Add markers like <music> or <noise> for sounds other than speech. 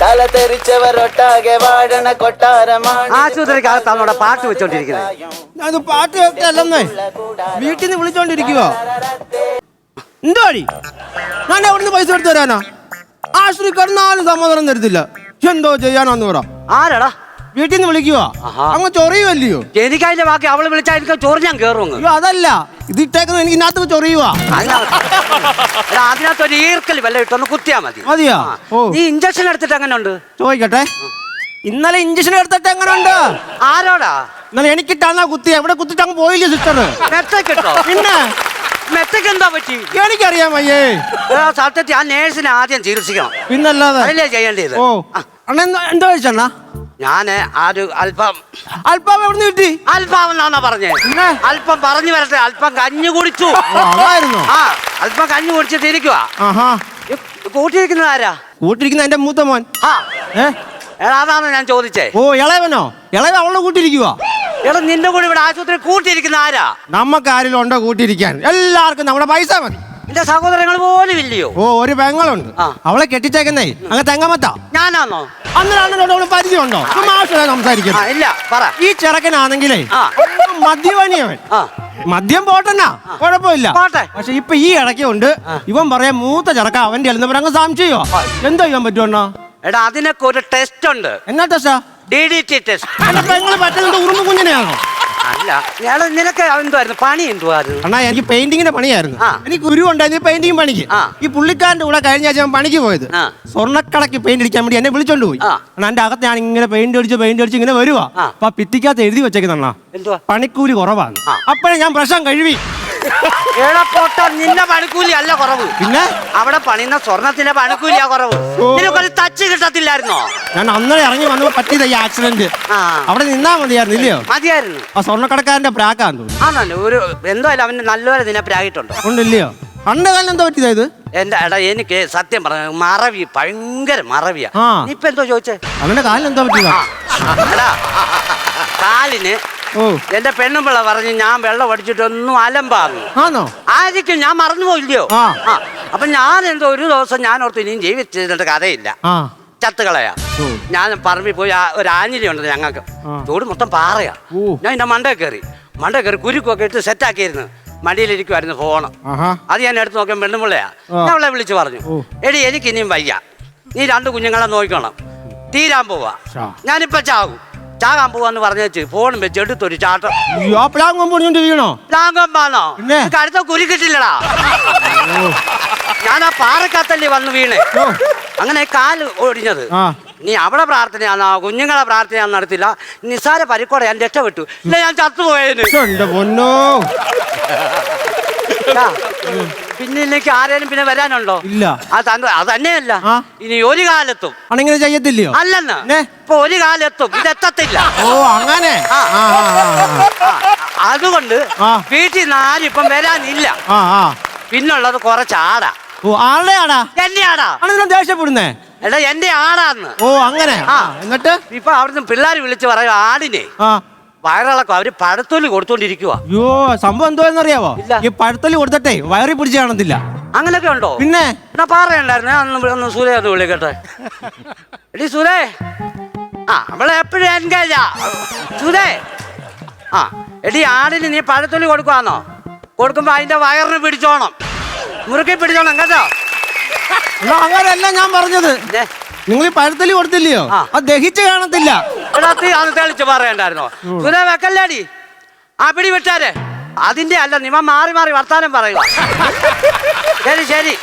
തല തെറിച്ചവരൊട്ടാകെ വാഴണ കൊട്ടാരമാണ്. ആശുപത്രിക്കകത്താണ് അവിടെ പാട്ട് വെച്ചോണ്ടിരിക്കുന്നത് അത് പാട്ട് കേട്ടല്ലെന്നേ. വീട്ടിൽ നിന്ന് വിളിച്ചോണ്ടിരിക്കുവോ. എന്തുവാടി ഞാൻ എവിടുന്ന് പൈസ എടുത്തു തരാനാ? ആശുപത്രി കിടന്നാലും സമാധാനം തരത്തില്ല. എന്തോ ചെയ്യാനാന്ന് പറ. ആരാടാ? വീട്ടിൽ നിന്ന് വിളിക്കുവോ? ആഹാ. അങ്ങ് ചൊറിയുമല്ലയോ എനിക്കതിന്റെ ബാക്കി അവൾ വിളിച്ചാൽ എനിക്ക് ചോറ് ഞാൻ കയറും അയ്യോ അതല്ല. ഇത് ഇട്ടേക്കുന്നു എനിക്ക് ഇതിനകത്ത് ചൊറിയുവാ. അതിനകത്ത് ഒരു ഈർക്കൽ വല്ല ഇട്ടൊന്ന് കുത്തിയാ മതി. മതിയോ? ആ. ഓ. നീ ഇഞ്ചക്ഷൻ എടുത്തിട്ട് എങ്ങനെ ഉണ്ട് ചോദിക്കട്ടെ ഇന്നലെ ഇഞ്ചക്ഷൻ എടുത്തിട്ട് എങ്ങനെ ഉണ്ട് ആരോടാ? ഇന്നലെ എനിക്കിട്ടാന്നാ കുത്തി എവിടെ കുത്തിട്ട് അങ്ങ് പോയില്ലേ സിസ്റ്റർ മെത്തക്കിട്ടോ പിന്നെ? മെത്തക്ക് എന്താ പറ്റി? എനിക്കറിയാം അയ്യേ. എടാ, സത്യത്തിൽ ആ നേഴ്സിനെ ആദ്യം ചികിത്സിക്കണം. പിന്നല്ലാതെ. അതല്ലേ ചെയ്യേണ്ടത്? ഓ. അണ്ണ എന്താ എന്താ കഴിച്ചണ്ണ? ഞാൻ ആ ഒരു അല്പം അല്പം എവിടെ കിട്ടി? അല്പം എന്നാന്നാ പറഞ്ഞേ? അല്പം പറഞ്ഞു വരട്ടെ. അല്പം കഞ്ഞു കുടിച്ചു. ആ അല്പം കഞ്ഞു കുടിച്ചിട്ട് ഇരിക്കുക കൂട്ടിയിരിക്കുന്നത് ആരാ? കൂട്ടിരിക്കുന്ന എന്റെ മൂത്ത മോൻ. ആ. അതാണ് ഞാൻ ചോദിച്ചേ? ഓ ഇളയവനോ? ഇളയവ അവളെ കൂട്ടിരിക്കുക എടാ നിന്റെ കൂടെ ഇവിടെ ആശുപത്രി കൂട്ടിയിരിക്കുന്ന ആരാ? നമുക്ക് ആരെങ്കിലും ഉണ്ടോ കൂട്ടിരിക്കാൻ? എല്ലാവർക്കും നമ്മുടെ പൈസ മതി. എന്റെ സഹോദരങ്ങൾ പോലും ഇല്ലയോ? ഓ ഒരു പെങ്ങളുണ്ട്. അവളെ കെട്ടിച്ചേക്കുന്നേ. അങ്ങ് തെങ്ങമത്താ. ഞാനാന്നോ? അന്നേരം അണ്ണനോട് അവൾ പരിചയമുണ്ടോ? മാഷ സംസാരിക്കും. ഇല്ല പറ. ഈ ചെറുക്കനാണെങ്കിലേ. മദ്യപാനിയവൻ. മദ്യം പോട്ടെന്നാ? കുഴപ്പമില്ല. പക്ഷെ ഇപ്പൊ ഈ ഇടയ്ക്കുണ്ട് ഇവൻ പറയാ മൂത്ത ചെറുക്ക അവന്റെ അല്ലെന്ന് പറയാൻ സംശയോ? എന്തോ ചെയ്യാൻ പറ്റുമോ എടാ അതിനൊക്കെ ഒരു ടെസ്റ്റ് ഉണ്ട്. എന്നാ ടെസ്റ്റാ ഡി ഡി ടി ടെസ്റ്റ് പെങ്ങൾ പറ്റുന്നത് ഉറുമ്പ് കുഞ്ഞിനെയാണോ? അല്ല ഞാൻ നിനക്ക് എന്തുവായിരുന്നു പണി എന്തുവായിരുന്നു അണ്ണാ എനിക്ക് പെയിന്റിങ്ങിന്റെ പണിയായിരുന്നു ആ. എനിക്ക് ഗുരു ഉണ്ടായിരുന്നു പെയിന്റിങ് പണിക്ക് ആ. ഈ പുള്ളിക്കാരന്റെ കൂടെ കഴിഞ്ഞ ആഴ്ച ഞാൻ പണിക്ക് പോയത് ആ. സ്വർണക്കടക്ക് പെയിന്റ് അടിക്കാൻ വേണ്ടി എന്നെ വിളിച്ചോണ്ട് പോയി ആ. അണ്ണാ എന്റെ അകത്ത് ഞാൻ ഇങ്ങനെ പെയിന്റ് അടിച്ച് പെയിന്റ് അടിച്ച് ഇങ്ങനെ വരുവാ ആ. അപ്പൊ ആ ഭിത്തിക്കകത്ത് എഴുതി വെച്ചേക്കുന്ന എന്തുവാ പണിക്കൂലി കുറവാണ് ആ. അപ്പോഴേ ഞാൻ പ്രശ്നം കഴിവി എടാ പൊട്ട നിന്റെ പണിക്കൂലി അല്ല കുറവ്. പിന്നെ? അവിടെ പണിയുന്ന സ്വർണത്തിന്റെ പണിക്കൂലിയാ കുറവ്. നിനക്കൊരു തച്ച് കിട്ടത്തില്ലായിരുന്നോ? ഞാൻ അന്നേരം ഇറങ്ങി വന്നപ്പോ പറ്റിയത് ഈ ആക്സിഡന്റ് അവിടെ നിന്നാ മതിയായിരുന്നു ഇല്ലയോ? മതിയായിരുന്നു. ആ സ്വർണക്കടക്കാരന്റെ പ്രാക്കാന്ന് തോന്നുന്നു. ആണല്ലോ ഒരു എന്തായാലും അവന്റെ നല്ലപോലെ നിന്നെ പ്രാഗിട്ടുണ്ട് ഉണ്ടില്ലയോ? അണ്ട് കാലം എന്താ പറ്റിയതാ എന്റെ എടാ എനിക്ക് സത്യം പറഞ്ഞു മറവി ഭയങ്കര മറവിയാ. ഇപ്പൊ എന്തോ ചോദിച്ചേ? അവന്റെ കാലിന് എന്താ പറ്റിയതാ? കാലിന് എന്റെ പെണ്ണുമ്പിള്ള പറഞ്ഞു ഞാൻ വെള്ളം അടിച്ചിട്ടൊന്നും അലമ്പാന്നു. ആണോ ആയിരിക്കും ഞാൻ മറന്നു പോയില്ലയോ അപ്പൊ ഞാൻ എന്തോ ഒരു ദിവസം ഞാൻ ഓർത്ത് ഇനിയും ജീവിച്ചിരുന്നിട്ട് കഥയില്ല. ചത്തുകളയാ. ഞാൻ പറമ്പിൽ പോയി ഒരു ആഞ്ഞിലി ഉണ്ട് ഞങ്ങൾക്ക്. തോട് മൊത്തം പാറയാ. ഞാൻ എന്റെ മണ്ടേ കയറി. മണ്ടേ കയറി കുരുക്കൊക്കെ ഇട്ട് സെറ്റാക്കിയിരുന്നു. മടിയിലിരിക്കുമായിരുന്നു ഫോണ്. അത് ഞാൻ എടുത്ത് നോക്കാൻ പെണ്ണുമ്പിള്ളയാ. ഞാൻ അവളെ വിളിച്ചു പറഞ്ഞു. എടി എനിക്ക് ഇനിയും വയ്യ. നീ രണ്ട് കുഞ്ഞുങ്ങളെ നോക്കണം തീരാൻ പോവാ. ഞാനിപ്പോ ചാകും ചാകാൻ പോവാന്ന് പറഞ്ഞു വെച്ച് ഫോണും വെച്ച് എടുത്തൊരു ചാട്ടം. അയ്യോ ആ കൊമ്പ് പൊടിഞ്ഞോണ്ട് വീണോ? ലാങ്കമ്പാന്നോ പിന്നെ? നിനക്ക് അടുത്ത കുരി കിട്ടില്ലടാ. ഞാൻ ആ പാറക്കത്തല്ലേ വന്ന് വീണേ. അങ്ങനെ കാൽ ഒടിഞ്ഞത്. ആ. നീ അവിടെ പ്രാർത്ഥനയാന്നോ കുഞ്ഞുങ്ങളെ പ്രാർത്ഥനയാന്ന് നടത്തില്ല. നിസ്സാര പരിക്കോടെ ഞാൻ രക്ഷപ്പെട്ടു. ഇല്ല ഞാൻ ചത്തുപോയേന്. ശ്ശോ, എന്റെ പൊന്നോ. ടാ, പിന്നെ ഇല്ലെങ്കിൽ ആരേലും പിന്നെ വരാനുണ്ടോ? ഇല്ല. അത് തന്ന- അത് തന്നെയല്ല. ഇനി ഒരു കാലത്തും. അങ്ങനെ ചെയ്യത്തില്ലയോ? അല്ലെന്ന്? ഇപ്പൊ ഒരു കാലത്തും ഇതെത്തത്തില്ല ഓ അങ്ങനെ? അതുകൊണ്ട്. വീട്ടിൽ നിന്ന് ആരും ഇപ്പം വരാനില്ല. പിന്നുള്ളത് കുറച്ച് ആടാ. ഓ ആളുടെ ആടാ? എന്റെ ആടാ. ആണെങ്കിലും ദേഷ്യപ്പെടുന്നേ? എടാ എന്റെ ആടാന്ന്. ഓ അങ്ങനെ. എന്നിട്ട്? ഇപ്പൊ അവിടുന്ന് പിള്ളേർ വിളിച്ച് പറയും ആടിനെ. ആ. വയറിളക്കം. അവർ പഴത്തൊലി കൊടുത്തോണ്ടിരിക്കുക അയ്യോ സംഭവം എന്തോന്നറിയാവോ ഇല്ല. ഈ പഴത്തൽ കൊടുത്തട്ടെ വയറി പിടിച്ച് കാണത്തില്ല. അങ്ങനൊക്കെ ഉണ്ടോ? പിന്നെ? എന്നാ പറയണ്ടായിരുന്നു അന്ന് ഒന്ന് സുരേ ഒന്ന് വിളിക്കട്ടെ. എടി സുരേ ആ അവളെ എപ്പോഴും എൻഗേജാ. സുരേ ആ എടി ആടിന് നീ പഴത്തൊലി കൊടുക്കുവാന്നോ? കൊടുക്കുമ്പോ അതിന്റെ വയറിന് പിടിച്ചോണം. മുറുക്കി പിടിച്ചോണം കേട്ടോ? എന്നാ അങ്ങനെയല്ല ഞാൻ പറഞ്ഞത്. ദേ, നിങ്ങൾ ഈ പഴത്തൽ കൊടുത്തില്ലയോ? ആ. അത് ദഹിച്ച് കാണത്തില്ല. എടാ തീ അന്ന് തെളിച്ച് പറയണ്ടായിരുന്നോ സുരേ വെക്കല്ലേടി? ആ പിടി വിട്ടാരെ അതിന്റെ അല്ല നിമ മാറി മാറി വർത്താനം പറയുക. <laughs> ശരി ശരി.